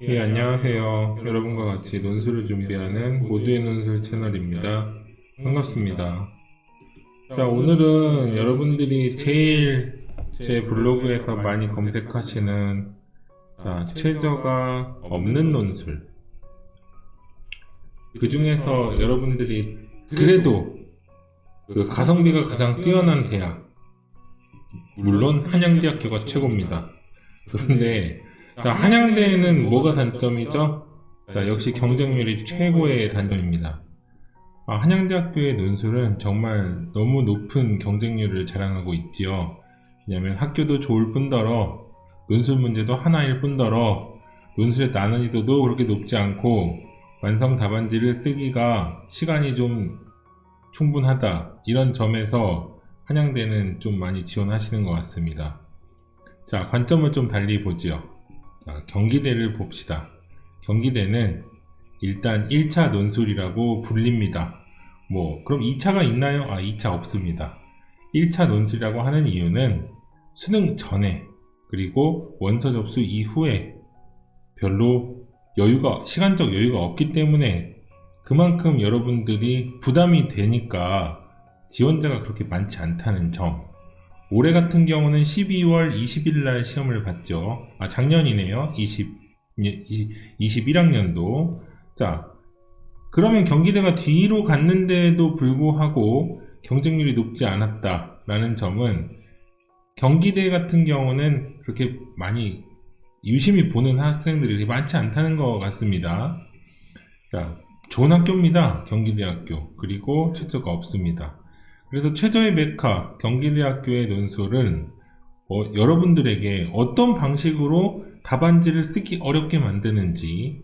예, 안녕하세요. 여러분과 같이 논술을 준비하는 모두의 논술 채널입니다. 반갑습니다. 자, 오늘은 여러분들이 제일 제 블로그에서 많이 검색하시는 자, 최저가 없는 논술. 그 중에서 여러분들이 그래도 그 가성비가 가장 뛰어난 대학. 물론 한양대학교가 최고입니다. 그런데 자, 한양대는 뭐가 단점이죠? 자, 역시 경쟁률이 최고의 단점입니다. 아, 한양대학교의 논술은 정말 너무 높은 경쟁률을 자랑하고 있지요. 왜냐면 학교도 좋을 뿐더러 논술 문제도 하나일 뿐더러 논술의 난이도도 그렇게 높지 않고 완성 답안지를 쓰기가 시간이 좀 충분하다. 이런 점에서 한양대는 좀 많이 지원하시는 것 같습니다. 자, 관점을 좀 달리 보지요. 자, 경기대를 봅시다. 경기대는 일단 1차 논술이라고 불립니다. 뭐, 그럼 2차가 있나요? 아, 2차 없습니다. 1차 논술이라고 하는 이유는 수능 전에, 그리고 원서 접수 이후에 별로 여유가, 시간적 여유가 없기 때문에 그만큼 여러분들이 부담이 되니까 지원자가 그렇게 많지 않다는 점. 올해 같은 경우는 12월 20일 날 시험을 봤죠. 아, 작년이네요. 20, 21학년도. 자, 그러면 경기대가 뒤로 갔는데도 불구하고 경쟁률이 높지 않았다라는 점은 경기대 같은 경우는 그렇게 많이 유심히 보는 학생들이 많지 않다는 것 같습니다. 자, 좋은 학교입니다. 경기대학교. 그리고 최저가 없습니다. 그래서 최저의 메카 경기대학교의 논술은 어, 여러분들에게 어떤 방식으로 답안지를 쓰기 어렵게 만드는지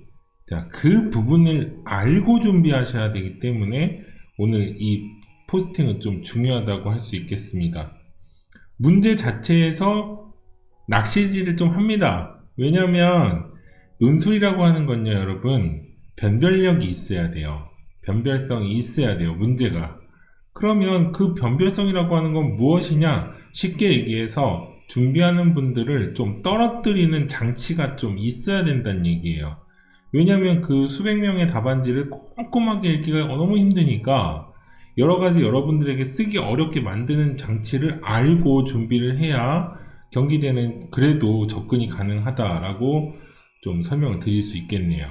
자, 그 부분을 알고 준비하셔야 되기 때문에 오늘 이 포스팅은 좀 중요하다고 할 수 있겠습니다. 문제 자체에서 낚시질을 좀 합니다. 왜냐하면 논술이라고 하는 건요, 여러분 변별력이 있어야 돼요. 변별성이 있어야 돼요. 문제가. 그러면 그 변별성이라고 하는 건 무엇이냐? 쉽게 얘기해서 준비하는 분들을 좀 떨어뜨리는 장치가 좀 있어야 된다는 얘기예요. 왜냐하면 그 수백 명의 답안지를 꼼꼼하게 읽기가 너무 힘드니까 여러 가지 여러분들에게 쓰기 어렵게 만드는 장치를 알고 준비를 해야 경기대는 그래도 접근이 가능하다라고 좀 설명을 드릴 수 있겠네요.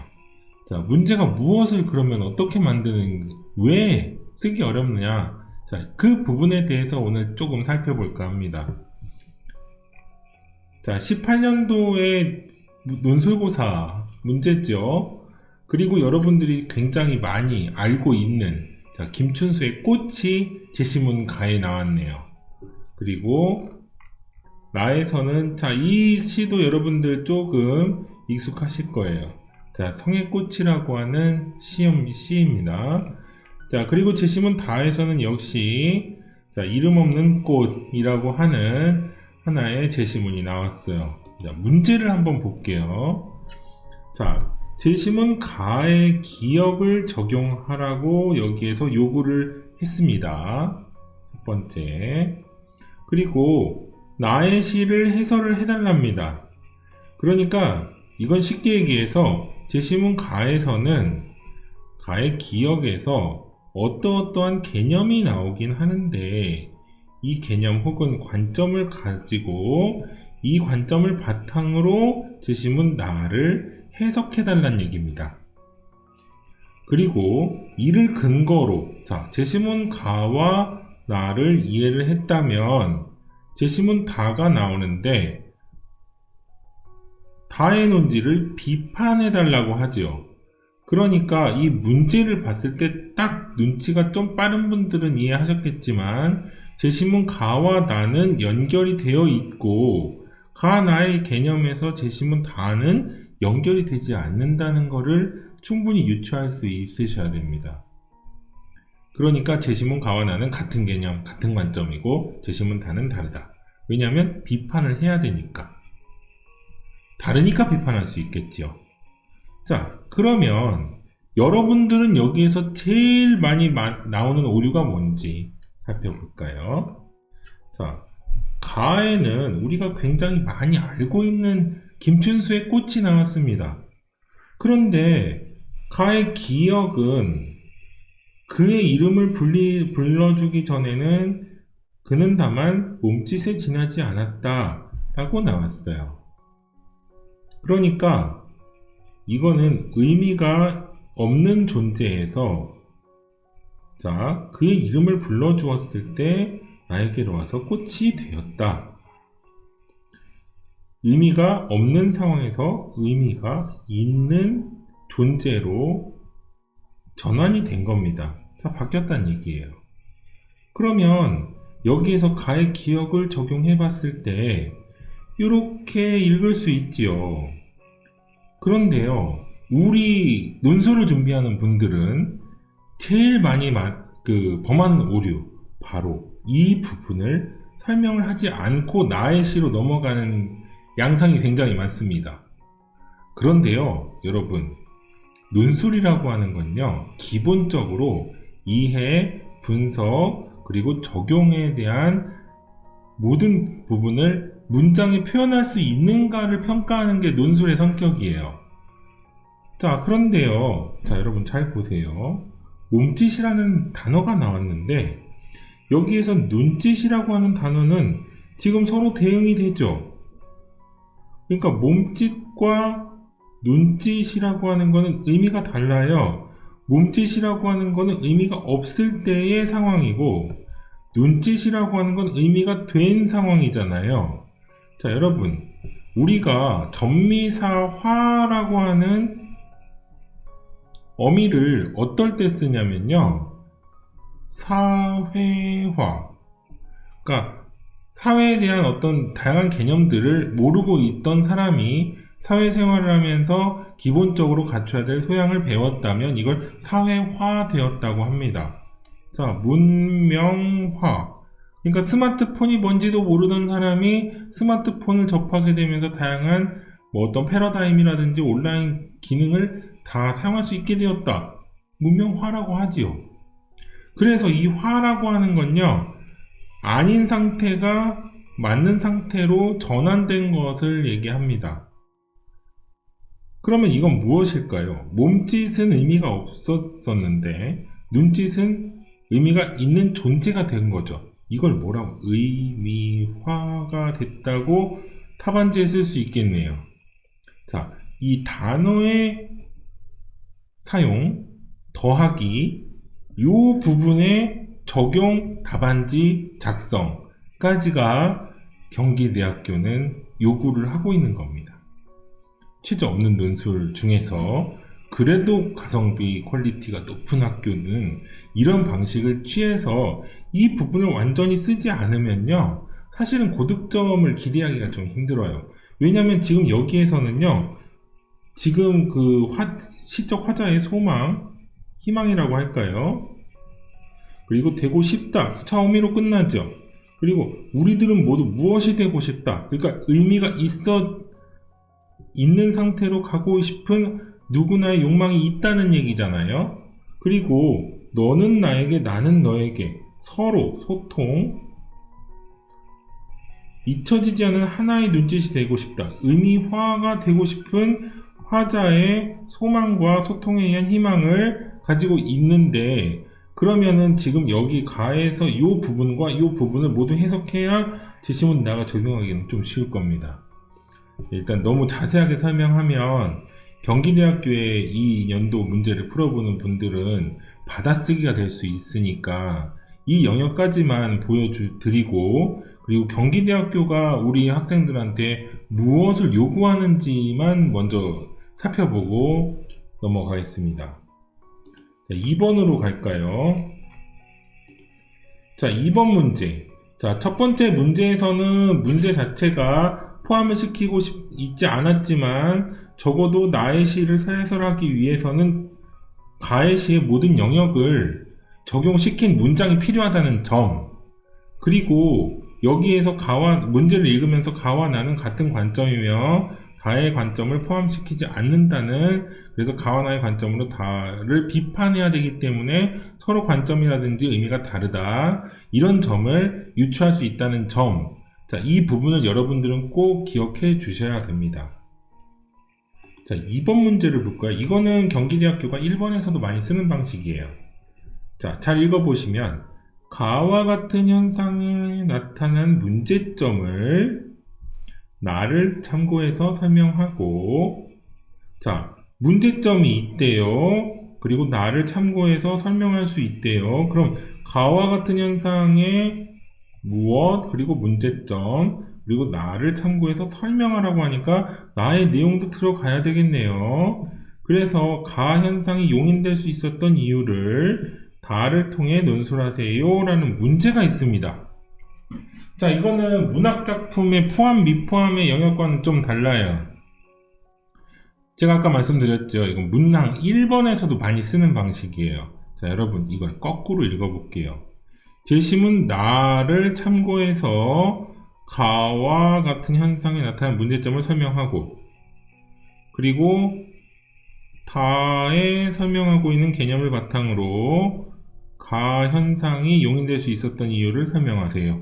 자, 문제가 무엇을 그러면 어떻게 만드는, 왜 쓰기 어렵느냐? 자, 그 부분에 대해서 오늘 조금 살펴볼까 합니다. 자, 18년도에 논술고사 문제죠. 그리고 여러분들이 굉장히 많이 알고 있는 자, 김춘수의 꽃이 제시문 가에 나왔네요. 그리고 나에서는 자, 이 시도 여러분들 조금 익숙하실 거예요. 자, 성의 꽃이라고 하는 시험 시입니다. 자, 그리고 제시문 다에서는 역시 자, 이름 없는 꽃이라고 하는 하나의 제시문이 나왔어요. 자, 문제를 한번 볼게요. 자, 제시문 가의 기억을 적용하라고 여기에서 요구를 했습니다. 첫 번째. 그리고 나의 시를 해설을 해달랍니다. 그러니까 이건 쉽게 얘기해서 제시문 가에서는 가의 기억에서 어떠어떠한 개념이 나오긴 하는데 이 개념 혹은 관점을 가지고 이 관점을 바탕으로 제시문 나를 해석해 달라는 얘기입니다. 그리고 이를 근거로 자 제시문 가와 나를 이해를 했다면 제시문 다가 나오는데 다의 논지를 비판해 달라고 하죠. 그러니까 이 문제를 봤을 때 딱 눈치가 좀 빠른 분들은 이해하셨겠지만 제시문 가와 나는 연결이 되어 있고 가 나의 개념에서 제시문 다는 연결이 되지 않는다는 것을 충분히 유추할 수 있으셔야 됩니다. 그러니까 제시문 가와 나는 같은 개념, 같은 관점이고 제시문 다는 다르다. 왜냐하면 비판을 해야 되니까. 다르니까 비판할 수 있겠죠. 자, 그러면 여러분들은 여기에서 제일 많이 마- 나오는 오류가 뭔지 살펴볼까요? 자, 가에는 우리가 굉장히 많이 알고 있는 김춘수의 꽃이 나왔습니다. 그런데 가의 기억은 그의 이름을 불리, 불러주기 전에는 그는 다만 몸짓에 지나지 않았다 라고 나왔어요. 그러니까 이거는 의미가 없는 존재에서 자, 그의 이름을 불러주었을 때 나에게로 와서 꽃이 되었다. 의미가 없는 상황에서 의미가 있는 존재로 전환이 된 겁니다. 자, 바뀌었다는 얘기예요. 그러면 여기에서 가의 기억을 적용해 봤을 때 이렇게 읽을 수 있지요. 그런데요, 우리 논술을 준비하는 분들은 제일 많이 마- 그 범하는 오류, 바로 이 부분을 설명을 하지 않고 나의 시로 넘어가는 양상이 굉장히 많습니다. 그런데요, 여러분, 논술이라고 하는 건요, 기본적으로 이해, 분석, 그리고 적용에 대한 모든 부분을 문장에 표현할 수 있는가를 평가하는 게 논술의 성격이에요. 자, 그런데요. 자, 여러분 잘 보세요. 몸짓이라는 단어가 나왔는데, 여기에서 눈짓이라고 하는 단어는 지금 서로 대응이 되죠. 그러니까 몸짓과 눈짓이라고 하는 거는 의미가 달라요. 몸짓이라고 하는 거는 의미가 없을 때의 상황이고, 눈짓이라고 하는 건 의미가 된 상황이잖아요. 자, 여러분. 우리가 전미사화라고 하는 어미를 어떨 때 쓰냐면요. 사회화. 그러니까 사회에 대한 어떤 다양한 개념들을 모르고 있던 사람이 사회생활을 하면서 기본적으로 갖춰야 될 소양을 배웠다면 이걸 사회화 되었다고 합니다. 자, 문명화. 그러니까 스마트폰이 뭔지도 모르던 사람이 스마트폰을 접하게 되면서 다양한 뭐 어떤 패러다임이라든지 온라인 기능을 다 사용할 수 있게 되었다. 문명화라고 하지요. 그래서 이 화라고 하는 건요, 아닌 상태가 맞는 상태로 전환된 것을 얘기합니다. 그러면 이건 무엇일까요? 몸짓은 의미가 없었었는데, 눈짓은 의미가 있는 존재가 된 거죠. 이걸 뭐라고? 의미화가 됐다고 타반지에 쓸 수 있겠네요. 자, 이 단어의 사용, 더하기, 요 부분의 적용 답안지 작성까지가 경기대학교는 요구를 하고 있는 겁니다. 취재 없는 논술 중에서 그래도 가성비 퀄리티가 높은 학교는 이런 방식을 취해서 이 부분을 완전히 쓰지 않으면요. 사실은 고득점을 기대하기가 좀 힘들어요. 왜냐면 지금 여기에서는요. 지금 그 화- 시적 화자의 소망, 희망이라고 할까요? 그리고 되고 싶다. 차어미로 끝나죠. 그리고 우리들은 모두 무엇이 되고 싶다. 그러니까 의미가 있어 있는 상태로 가고 싶은 누구나의 욕망이 있다는 얘기잖아요. 그리고 너는 나에게 나는 너에게 서로 소통 잊혀지지 않은 하나의 눈짓이 되고 싶다. 의미화가 되고 싶은 화자의 소망과 소통에 의한 희망을 가지고 있는데 그러면은 지금 여기 가에서 이 부분과 이 부분을 모두 해석해야 지시문 나가 적용하기는 좀 쉬울 겁니다. 일단 너무 자세하게 설명하면 경기대학교의 이 연도 문제를 풀어보는 분들은 받아쓰기가 될 수 있으니까 이 영역까지만 보여드리고 그리고 경기대학교가 우리 학생들한테 무엇을 요구하는지만 먼저 살펴보고 넘어가겠습니다. 자, 2번으로 갈까요? 자, 2번 문제. 자, 첫 번째 문제에서는 문제 자체가 포함을 시키고 싶, 있지 않았지만 적어도 나의 시를 해설하기 위해서는 가의 시의 모든 영역을 적용시킨 문장이 필요하다는 점. 그리고 여기에서 가와, 문제를 읽으면서 가와 나는 같은 관점이며 다의 관점을 포함시키지 않는다는 그래서 가와 나의 관점으로 다를 비판해야 되기 때문에 서로 관점이라든지 의미가 다르다. 이런 점을 유추할 수 있다는 점. 자, 이 부분을 여러분들은 꼭 기억해 주셔야 됩니다. 자, 2번 문제를 볼까요? 이거는 경기대학교가 1번에서도 많이 쓰는 방식이에요. 자, 잘 읽어보시면, 가와 같은 현상에 나타난 문제점을 나를 참고해서 설명하고, 자, 문제점이 있대요. 그리고 나를 참고해서 설명할 수 있대요. 그럼 가와 같은 현상의 무엇, 그리고 문제점, 그리고 나를 참고해서 설명하라고 하니까 나의 내용도 들어가야 되겠네요. 그래서 가 현상이 용인될 수 있었던 이유를 다를 통해 논술하세요 라는 문제가 있습니다. 자, 이거는 문학작품의 포함, 미포함의 영역과는 좀 달라요. 제가 아까 말씀드렸죠. 이건 문항 1번에서도 많이 쓰는 방식이에요. 자, 여러분, 이걸 거꾸로 읽어볼게요. 재심은 나를 참고해서 가와 같은 현상에 나타난 문제점을 설명하고, 그리고 다에 설명하고 있는 개념을 바탕으로 가 현상이 용인될 수 있었던 이유를 설명하세요.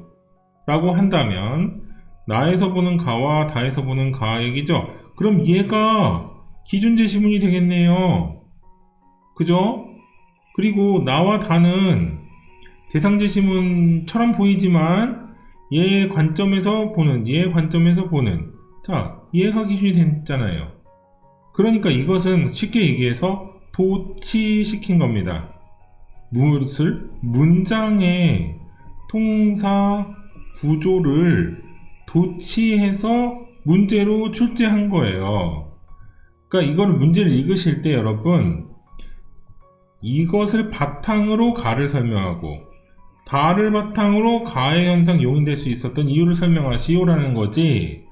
라고 한다면, 나에서 보는 가와 다에서 보는 가 얘기죠? 그럼 얘가 기준 제시문이 되겠네요. 그죠? 그리고 나와 다는 대상 제시문처럼 보이지만 얘의 관점에서 보는, 얘의 관점에서 보는. 자, 얘가 기준이 됐잖아요. 그러니까 이것은 쉽게 얘기해서 도치시킨 겁니다. 무엇을? 문장의 통사 구조를 도치해서 문제로 출제한 거예요. 그러니까 이걸 문제를 읽으실 때 여러분 이것을 바탕으로 가를 설명하고 다를 바탕으로 가의 현상 용인될 수 있었던 이유를 설명하시오라는 거지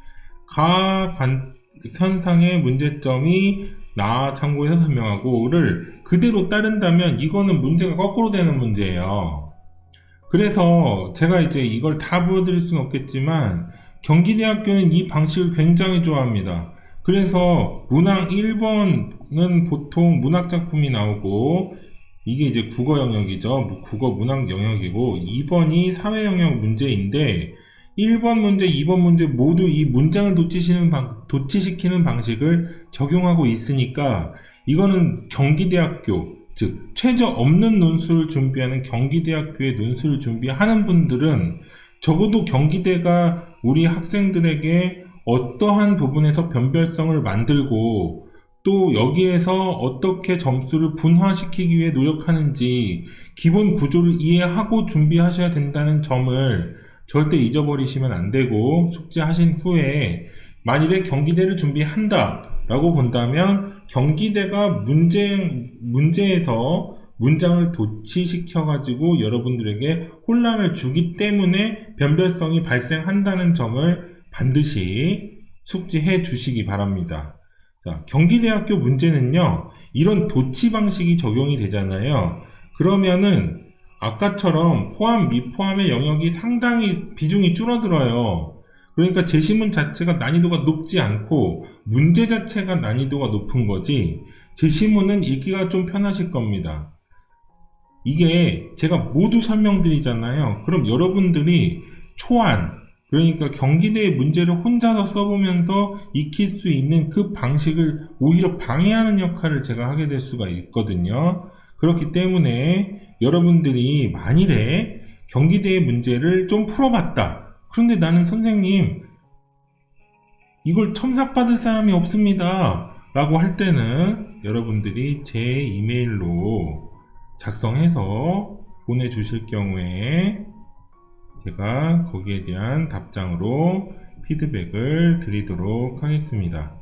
가 관, 현상의 문제점이 나 참고해서 설명하고를 그대로 따른다면 이거는 문제가 거꾸로 되는 문제예요. 그래서 제가 이제 이걸 다 보여드릴 수는 없겠지만 경기대학교는 이 방식을 굉장히 좋아합니다. 그래서 문항 1번은 보통 문학작품이 나오고 이게 이제 국어 영역이죠. 국어 문학 영역이고 2번이 사회 영역 문제인데 1번 문제, 2번 문제 모두 이 문장을 도치시는 방, 도치시키는 방식을 적용하고 있으니까 이거는 경기대학교 즉 최저 없는 논술을 준비하는 경기대학교의 논술을 준비하는 분들은 적어도 경기대가 우리 학생들에게 어떠한 부분에서 변별성을 만들고 또 여기에서 어떻게 점수를 분화시키기 위해 노력하는지 기본 구조를 이해하고 준비하셔야 된다는 점을 절대 잊어버리시면 안 되고 숙제하신 후에 만일에 경기대를 준비한다 라고 본다면 경기대가 문제, 문제에서 문장을 도치시켜 가지고 여러분들에게 혼란을 주기 때문에 변별성이 발생한다는 점을 반드시 숙지해 주시기 바랍니다. 자, 경기대학교 문제는요, 이런 도치 방식이 적용이 되잖아요. 그러면은, 아까처럼 포함, 미포함의 영역이 상당히 비중이 줄어들어요. 그러니까 제시문 자체가 난이도가 높지 않고, 문제 자체가 난이도가 높은 거지, 제시문은 읽기가 좀 편하실 겁니다. 이게 제가 모두 설명드리잖아요. 그럼 여러분들이 초안, 그러니까 경기대의 문제를 혼자서 써보면서 익힐 수 있는 그 방식을 오히려 방해하는 역할을 제가 하게 될 수가 있거든요. 그렇기 때문에 여러분들이 만일에 경기대의 문제를 좀 풀어봤다. 그런데 나는 선생님, 이걸 첨삭받을 사람이 없습니다. 라고 할 때는 여러분들이 제 이메일로 작성해서 보내주실 경우에 제가 거기에 대한 답장으로 피드백을 드리도록 하겠습니다.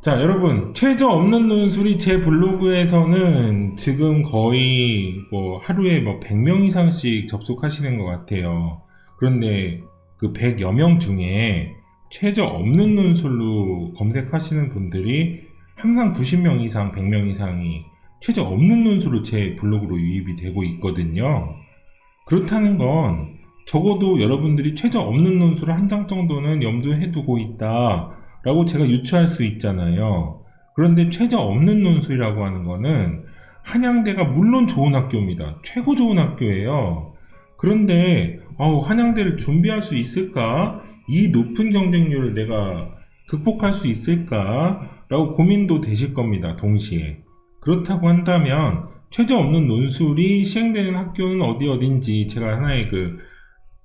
자, 여러분, 최저 없는 논술이 제 블로그에서는 지금 거의 뭐 하루에 뭐 100명 이상씩 접속하시는 것 같아요. 그런데 그 100여 명 중에 최저 없는 논술로 검색하시는 분들이 항상 90명 이상, 100명 이상이 최저 없는 논술로 제 블로그로 유입이 되고 있거든요. 그렇다는 건 적어도 여러분들이 최저 없는 논술을 한 장 정도는 염두에 두고 있다 라고 제가 유추할 수 있잖아요. 그런데 최저 없는 논술이라고 하는 거는 한양대가 물론 좋은 학교입니다. 최고 좋은 학교예요. 그런데 어우, 한양대를 준비할 수 있을까? 이 높은 경쟁률을 내가 극복할 수 있을까 라고 고민도 되실 겁니다. 동시에. 그렇다고 한다면 최저 없는 논술이 시행되는 학교는 어디 어딘지 제가 하나의 그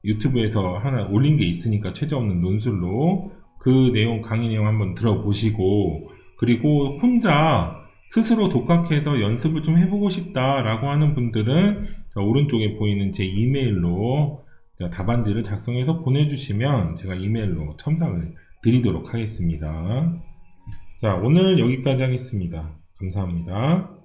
유튜브에서 하나 올린 게 있으니까 최저 없는 논술로 그 내용 강의 내용 한번 들어보시고 그리고 혼자 스스로 독학해서 연습을 좀 해보고 싶다라고 하는 분들은 자, 오른쪽에 보이는 제 이메일로 자, 답안지를 작성해서 보내주시면 제가 이메일로 첨삭을 드리도록 하겠습니다. 자, 오늘 여기까지 하겠습니다. 감사합니다.